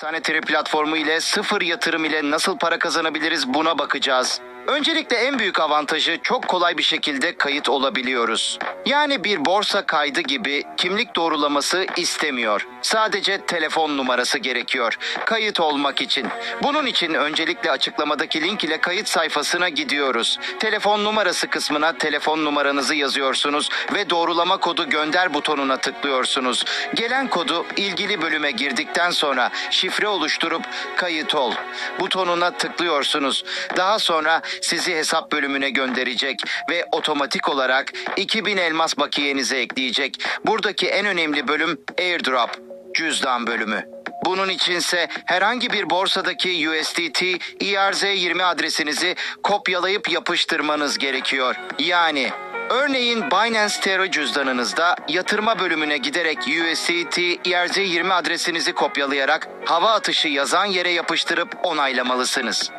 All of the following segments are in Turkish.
Sanitary platformu ile sıfır yatırım ile nasıl para kazanabiliriz buna bakacağız. Öncelikle en büyük avantajı çok kolay bir şekilde kayıt olabiliyoruz. Yani bir borsa kaydı gibi kimlik doğrulaması istemiyor. Sadece telefon numarası gerekiyor kayıt olmak için. Bunun için öncelikle açıklamadaki link ile kayıt sayfasına gidiyoruz. Telefon numarası kısmına telefon numaranızı yazıyorsunuz ve doğrulama kodu gönder butonuna tıklıyorsunuz. Gelen kodu ilgili bölüme girdikten sonra şifre oluşturup kayıt ol butonuna tıklıyorsunuz. Daha sonra sizi hesap bölümüne gönderecek ve otomatik olarak 2000 elmas bakiyenize ekleyecek. Buradaki en önemli bölüm airdrop, cüzdan bölümü. Bunun içinse herhangi bir borsadaki USDT ERZ20 adresinizi kopyalayıp yapıştırmanız gerekiyor. Yani Örneğin Binance Terra cüzdanınızda yatırma bölümüne giderek USDT ERZ20 adresinizi kopyalayarak hava atışı yazan yere yapıştırıp onaylamalısınız.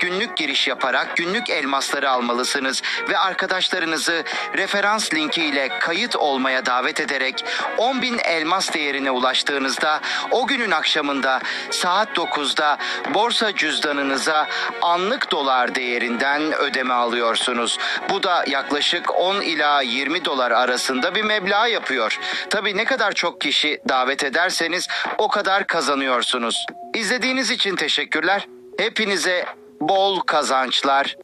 Günlük giriş yaparak günlük elmasları almalısınız ve arkadaşlarınızı referans linki ile kayıt olmaya davet ederek 10.000 elmas değerine ulaştığınızda o günün akşamında saat 9'da borsa cüzdanınıza anlık dolar değerinden ödeme alıyorsunuz. Bu da yaklaşık 10 ila 20 dolar arasında bir meblağ yapıyor. Tabii ne kadar çok kişi davet ederseniz o kadar kazanıyorsunuz. İzlediğiniz için teşekkürler. Hepinize bol kazançlar.